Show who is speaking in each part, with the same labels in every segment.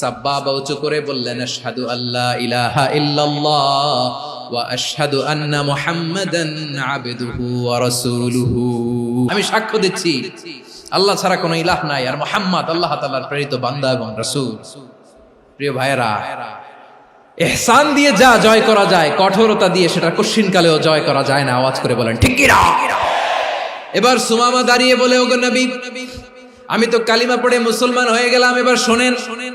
Speaker 1: সাব্বাবা উঁচু করে বললেন, আশহাদু আল্লাহ ইলাহা ইল্লাল্লাহ ওয়া আশহাদু আন্না মুহাম্মাদান আবদুহু ওয়া রাসূলুহু। আমি সাক্ষ্য দিচ্ছি, আল্লাহ ছাড়া কোনো ইলাহ নাই, আর মুহাম্মদ আল্লাহ তাআলার প্রেরিত বান্দা এবং রাসূল। প্রিয় ভাইয়েরা, এহসান দিয়ে যা জয় করা যায়, কঠোরতা দিয়ে সেটা কশিন কালেও জয় করা যায় না, আওয়াজ করে বলেন, ঠিক কিনা? এবার সুমামা দাঁড়িয়ে বলে, ওগো নবী, আমি তো কালিমা পড়ে মুসলমান হয়ে গেলাম, এবার শোনেন শোনেন।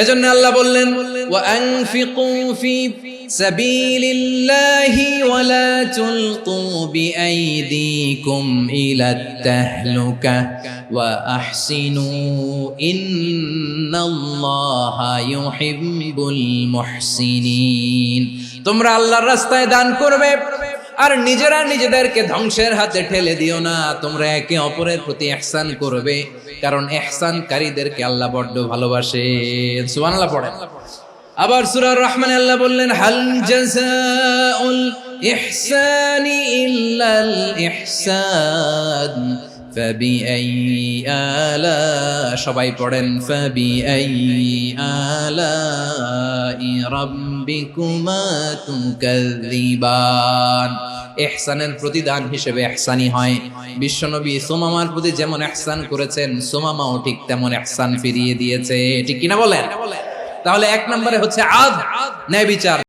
Speaker 1: এজন্য আল্লাহ বললেন, ওয়া আনফিকু ফি সাবিলিল্লাহি ওয়া লা তুলকু বিআইদিকুম ইলা তাহলুকা ওয়া আহসিনু ইন্নাল্লাহা ইউহিব্বুল মুহসিনিন. তোমরা আল্লাহর রাস্তায় দান করবে। আর নিজেরা নিজেদেরকে ধ্বংসের হাতে ঠেলে দিও না। তোমরা একে অপরের প্রতি এহসান করবে, কারণ এহসানকারীদেরকে আল্লাহ বড্ড ভালোবাসে। সুবহানাল্লাহ পড়েন আবার সূরা রহমান আল্লাহ বললেন, হাল জাযাউল ইহসানি ইল্লাল ইহসান। فبأي آلاء সবাই পড়েন فبأي آلاء ربكما تكذبان এহসানের প্রতিদান হিসেবে এহসানি হয় বিশ্বনবী সোমামার প্রতি যেমন এহসান করেছেন সোমামাও ঠিক তেমন এহসান ফিরিয়ে দিয়েছে ঠিক কিনা বলেন তাহলে এক নম্বরে হচ্ছে আদ ন্যায় বিচার